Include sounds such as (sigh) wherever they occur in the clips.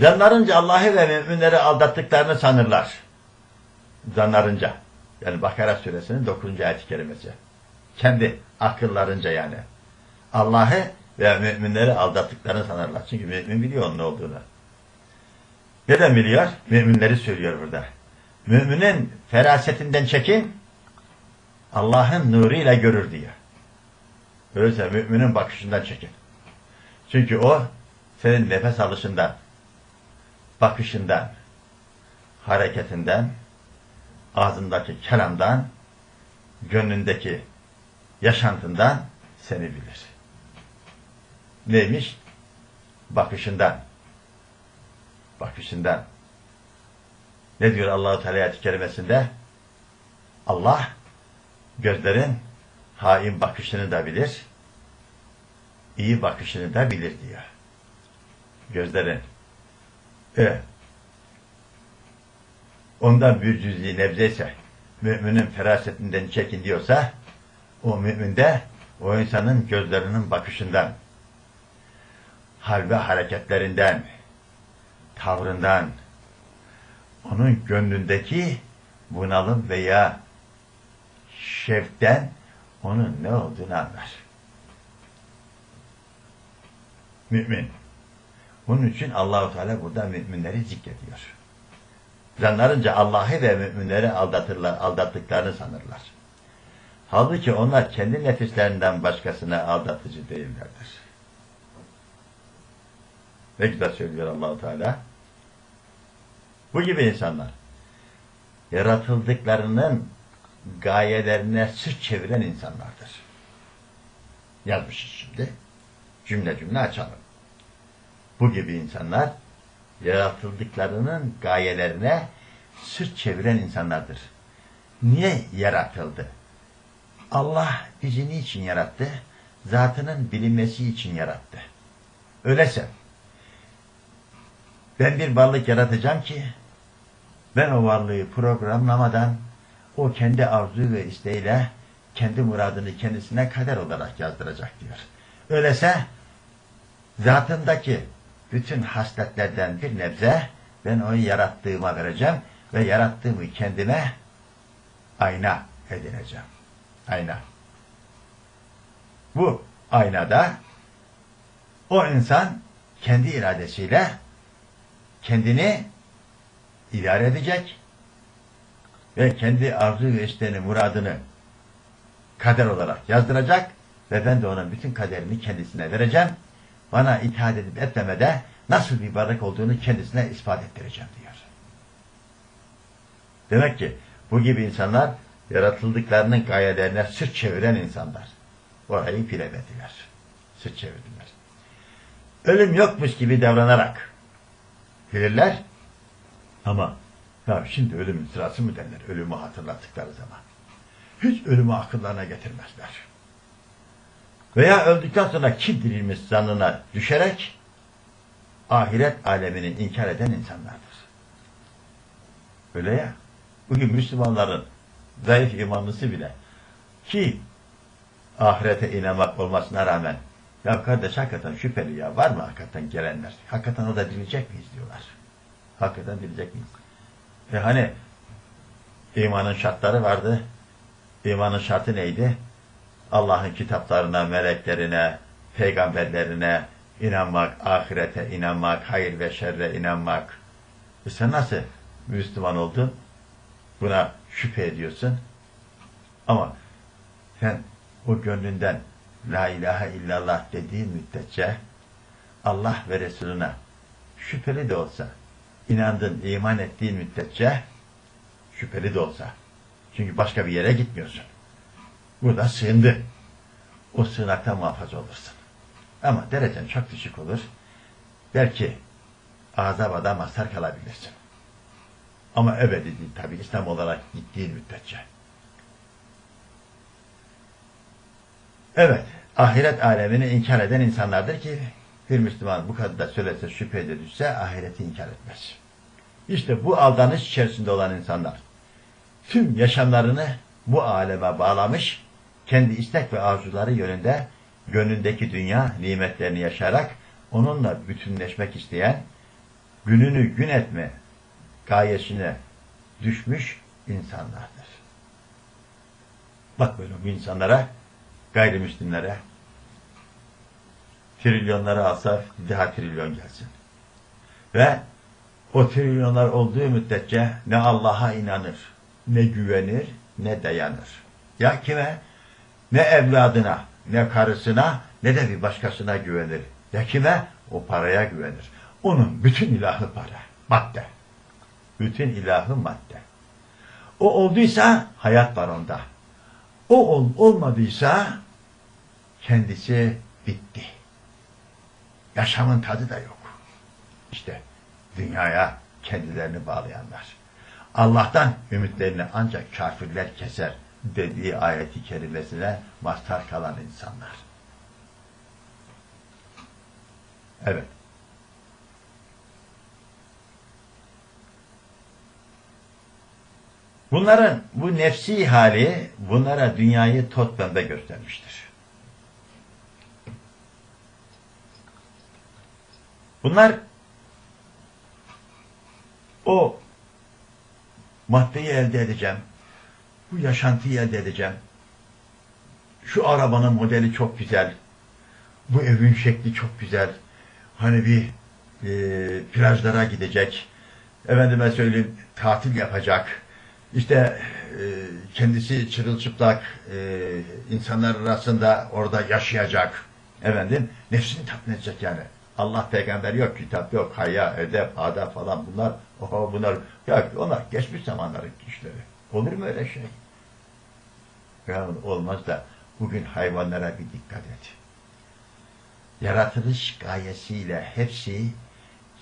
Zanlarınca Allah'ı ve müminleri aldattıklarını sanırlar. Zanlarınca. Yani Bakara suresinin 9. ayet-i kerimesi. Kendi akıllarınca yani. Allah'ı ve müminleri aldattıklarını sanırlar. Çünkü mümin biliyor onun ne olduğunu. Neden biliyor? Müminleri söylüyor burada. Müminin ferasetinden çekin, Allah'ın nuruyla görür diyor. Öyleyse müminin bakışından çekin. Çünkü o senin nefes alışından, bakışından, hareketinden, ağzındaki kelamdan, gönlündeki yaşantından seni bilir. Neymiş? Bakışından. Bakışından. Ne diyor Allah-u Teala ayet-i kerimesinde? Allah gözlerin hain bakışını da bilir, iyi bakışını da bilir diyor. Gözlerin. Evet. Ondan bir cüz'i nebzeyse, müminin ferasetinden çekin diyorsa, o müminde o insanın gözlerinin bakışından, hal ve hareketlerinden, tavrından, onun gönlündeki bunalım veya şevkten onun ne olduğunu anlar. Mümin. Bunun için Allahu Teala burada müminleri zikrediyor. Zanlarınca Allah'ı ve müminleri aldatırlar, aldattıklarını sanırlar. Halbuki onlar kendi nefislerinden başkasına aldatıcı değillerdir. Ne güzel söylüyor Allahu Teala. Bu gibi insanlar yaratıldıklarının gayelerine sırt çeviren insanlardır. Yazmışız şimdi. Cümle cümle açalım. Bu gibi insanlar yaratıldıklarının gayelerine sırt çeviren insanlardır. Niye yaratıldı? Allah bizi niçin yarattı? Zatının bilinmesi için yarattı. Öyleyse ben bir varlık yaratacağım ki ben o varlığı programlamadan o kendi arzu ve isteğiyle kendi muradını kendisine kader olarak yazdıracak diyor. Öyleyse zatındaki bütün hasletlerden bir nebze ben onu yarattığıma vereceğim ve yarattığımı kendime ayna edineceğim. Ayna. Bu aynada o insan kendi iradesiyle kendini idare edecek ve kendi arzu ve isteğini, muradını kader olarak yazdıracak ve ben de onun bütün kaderini kendisine vereceğim. Bana itaat edip etmemede nasıl bir varlık olduğunu kendisine ispat ettireceğim diyor. Demek ki bu gibi insanlar yaratıldıklarının gayelerine sırt çeviren insanlar. Orayı filemediler. Sırt çevirdiler. Ölüm yokmuş gibi davranarak bilirler ama ya şimdi ölümün sırası mı derler ölümü hatırlattıkları zaman. Hiç ölümü akıllarına getirmezler. Veya öldükten sonra kim dirilmiş zannına düşerek ahiret alemini inkar eden insanlardır. Öyle ya. Bugün Müslümanların zayıf imanlısı bile ki ahirete inanmak olmasına rağmen ya kardeş hakikaten şüpheli ya var mı hakikaten gelenler? Hakikaten o da dirilecek miyiz diyorlar. Hakikaten dirilecek miyiz? E hani imanın şartları vardı. İmanın şartı neydi? Allah'ın kitaplarına, meleklerine, peygamberlerine inanmak, ahirete inanmak, hayır ve şerre inanmak. E sen nasıl Müslüman oldun? Buna şüphe ediyorsun. Ama sen o gönlünden La ilahe illallah dediğin müddetçe Allah ve Resulüne şüpheli de olsa inandın, iman ettiğin müddetçe şüpheli de olsa çünkü başka bir yere gitmiyorsun. Burada sığındı. O sığınaktan muhafaza olursun. Ama derecen çok düşük olur. Belki azabada mazhar kalabilirsin. Ama ebedi değil tabi İslam olarak gittiğin müddetçe. Evet, ahiret alemini inkar eden insanlardır ki bir Müslüman bu kadar da söylese şüphede düşse ahireti inkar etmez. İşte bu aldanış içerisinde olan insanlar tüm yaşamlarını bu aleme bağlamış, kendi istek ve arzuları yönünde gönlündeki dünya nimetlerini yaşayarak onunla bütünleşmek isteyen gününü gün etme gayesine düşmüş insanlardır. Bak böyle insanlara, gayrimüslimlere trilyonları alsa daha trilyon gelsin. Ve o trilyonlar olduğu müddetçe ne Allah'a inanır, ne güvenir, ne dayanır. Ya kime? Ne evladına, ne karısına, ne de bir başkasına güvenir. Ya kime? O paraya güvenir. Onun bütün ilahı para, madde. Bütün ilahı madde. O olduysa hayat var onda. O ol, olmadıysa kendisi bitti. Yaşamın tadı da yok. İşte dünyaya kendilerini bağlayanlar. Allah'tan ümitlerini ancak kafirler keser dediği ayeti kerimesine mazhar kalan insanlar. Evet. Bunların bu nefsi hali bunlara dünyayı tot pembe göstermiştir. Bunlar o maddeyi elde edeceğim. Bu yaşantıyı elde edeceğim. Şu arabanın modeli çok güzel. Bu evin şekli çok güzel. Hani bir e, plajlara gidecek. Efendime söyleyeyim tatil yapacak. İşte e, kendisi çırılçıplak e, insanlar arasında orada yaşayacak. Efendim nefsini tatmin edecek yani. Allah peygamber yok, kitap yok, haya, edep, adab falan bunlar, oho bunlar, ya onlar geçmiş zamanların işleri. Olur mu öyle şey? Ya olmaz da bugün hayvanlara bir dikkat et. Yaratılış gayesiyle hepsi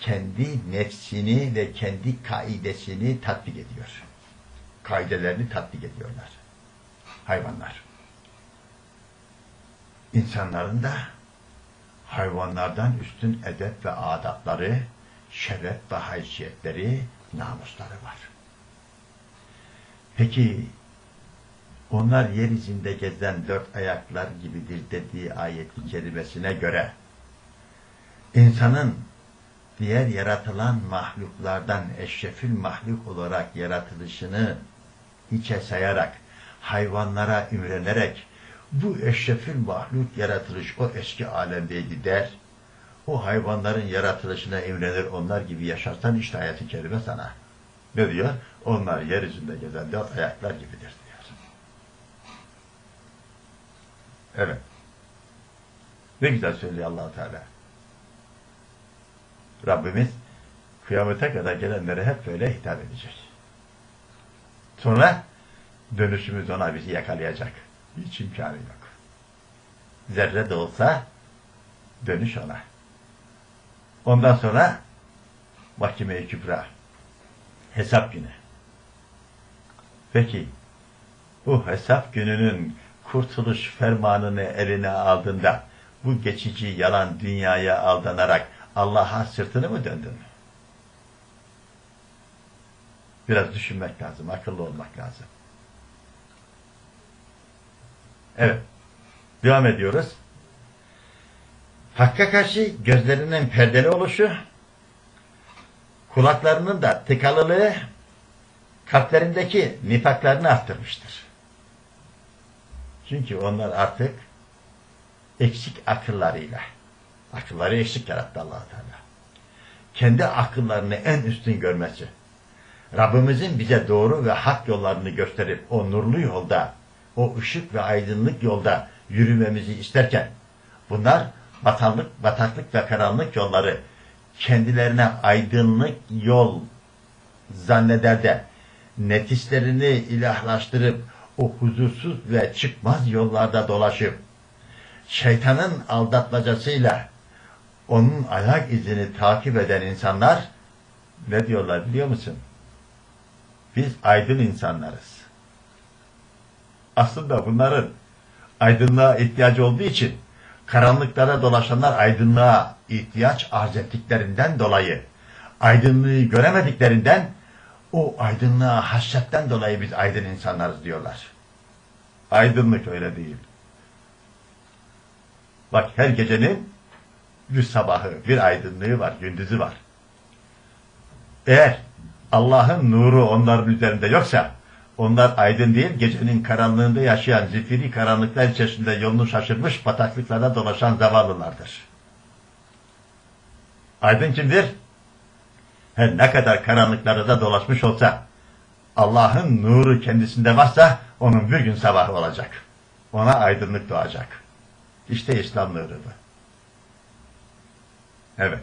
kendi nefsini ve kendi kaidesini tatbik ediyor. Kaidelerini tatbik ediyorlar. Hayvanlar. İnsanların da hayvanlardan üstün edep ve adapları, şeref ve haysiyetleri, namusları var. Peki onlar yeryüzünde gezen dört ayaklar gibidir dediği ayet-i kerimesine göre insanın diğer yaratılan mahluklardan eşrefül mahluk olarak yaratılışını hiçe sayarak, hayvanlara imrenerek, bu eşrefül mahluk yaratılış o eski alemdeydi der, o hayvanların yaratılışına imrenir, onlar gibi yaşarsan işte ayet-i kerime sana. Ne diyor? Onlar yeryüzünde gezen dört ayaklar gibidir diyor. Evet. Ne güzel söylüyor allah Teala. Rabbimiz kıyamete kadar gelenlere hep böyle hitap edecek. Sonra dönüşümüz ona bizi yakalayacak. Hiç imkanı yok. Zerre de olsa dönüş ona. Ondan sonra mahkeme-i kübra hesap günü. Peki bu hesap gününün kurtuluş fermanını eline aldığında bu geçici yalan dünyaya aldanarak Allah'a sırtını mı döndün? Biraz düşünmek lazım, akıllı olmak lazım. Evet, devam ediyoruz. Hakka karşı gözlerinin perdeli oluşu, kulaklarının da tıkalılığı, kalplerindeki nifaklarını arttırmıştır. Çünkü onlar artık eksik akıllarıyla, akılları eksik yarattı allah Teala. Kendi akıllarını en üstün görmesi, Rabbimizin bize doğru ve hak yollarını gösterip o nurlu yolda, o ışık ve aydınlık yolda yürümemizi isterken, bunlar batanlık, bataklık ve karanlık yolları kendilerine aydınlık yol zanneder de nefislerini ilahlaştırıp o huzursuz ve çıkmaz yollarda dolaşıp şeytanın aldatmacasıyla onun ayak izini takip eden insanlar ne diyorlar biliyor musun? Biz aydın insanlarız. Aslında bunların aydınlığa ihtiyacı olduğu için karanlıklara dolaşanlar aydınlığa ihtiyaç arz ettiklerinden dolayı aydınlığı göremediklerinden o aydınlığa hasretten dolayı biz aydın insanlarız diyorlar. Aydınlık öyle değil. Bak her gecenin bir sabahı, bir aydınlığı var, gündüzü var. Eğer Allah'ın nuru onların üzerinde yoksa onlar aydın değil, gecenin karanlığında yaşayan zifiri karanlıklar içerisinde yolunu şaşırmış bataklıklara dolaşan zavallılardır. Aydın kimdir? Her ne kadar karanlıklarda da dolaşmış olsa, Allah'ın nuru kendisinde varsa onun bir gün sabahı olacak. Ona aydınlık doğacak. İşte İslam nuru bu. Evet.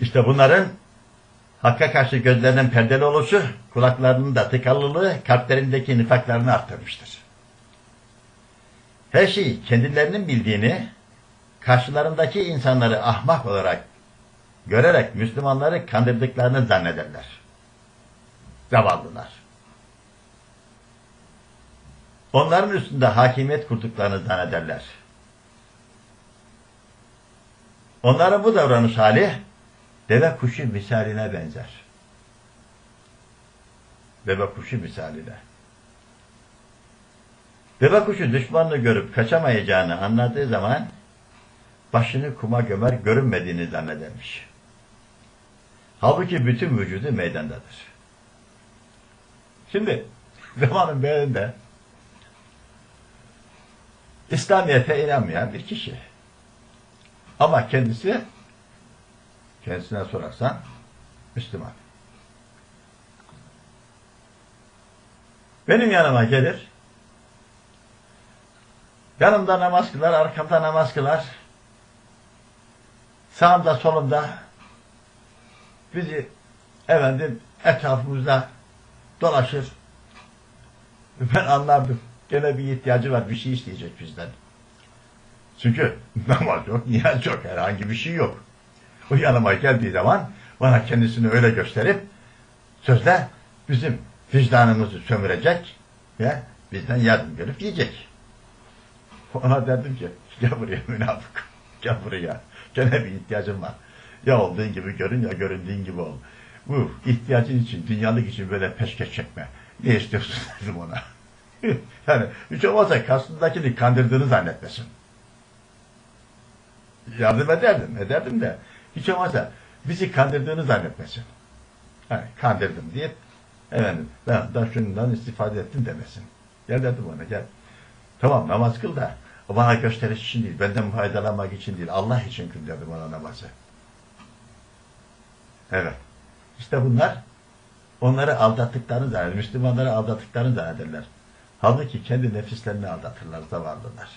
İşte bunların Hakka karşı gözlerinin perdeli oluşu, kulaklarının da tıkalılığı, kalplerindeki nifaklarını arttırmıştır. Her şeyi kendilerinin bildiğini, karşılarındaki insanları ahmak olarak görerek Müslümanları kandırdıklarını zannederler. Zavallılar. Onların üstünde hakimiyet kurduklarını zannederler. Onların bu davranış hali deve kuşu misaline benzer. Deve kuşu misaline. Deve kuşu düşmanını görüp kaçamayacağını anladığı zaman başını kuma gömer görünmediğini zannedermiş. Halbuki bütün vücudu meydandadır. Şimdi (laughs) zamanın birinde İslamiyet'e inanmayan bir kişi. Ama kendisi kendisine sorarsan Müslüman. Benim yanıma gelir, yanımda namaz kılar, arkamda namaz kılar, sağımda solumda bizi efendim etrafımızda dolaşır. Ben anlardım. Gene bir ihtiyacı var, bir şey isteyecek bizden. Çünkü (laughs) namaz yok, niyaz yok, herhangi bir şey yok. O yanıma geldiği zaman bana kendisini öyle gösterip sözde bizim vicdanımızı sömürecek ve bizden yardım görüp yiyecek. Ona dedim ki gel buraya münafık. Gel buraya. Gene bir ihtiyacım var. Ya olduğun gibi görün ya göründüğün gibi ol. Bu ihtiyacın için, dünyalık için böyle peşkeş çekme. Ne istiyorsun (laughs) dedim ona. (laughs) yani hiç olmazsa karşısındakini kandırdığını zannetmesin. Yardım ederdim, ederdim de hiç olmazsa bizi kandırdığını zannetmesin. Yani kandırdım diye efendim ben da şundan istifade ettim demesin. Gel dedim ona gel. Tamam namaz kıl da bana gösteriş için değil, benden faydalanmak için değil, Allah için kıl dedim ona namazı. Evet. İşte bunlar onları aldattıklarını zanneder, Müslümanları aldattıklarını zannederler. Halbuki kendi nefislerini aldatırlar zavallılar.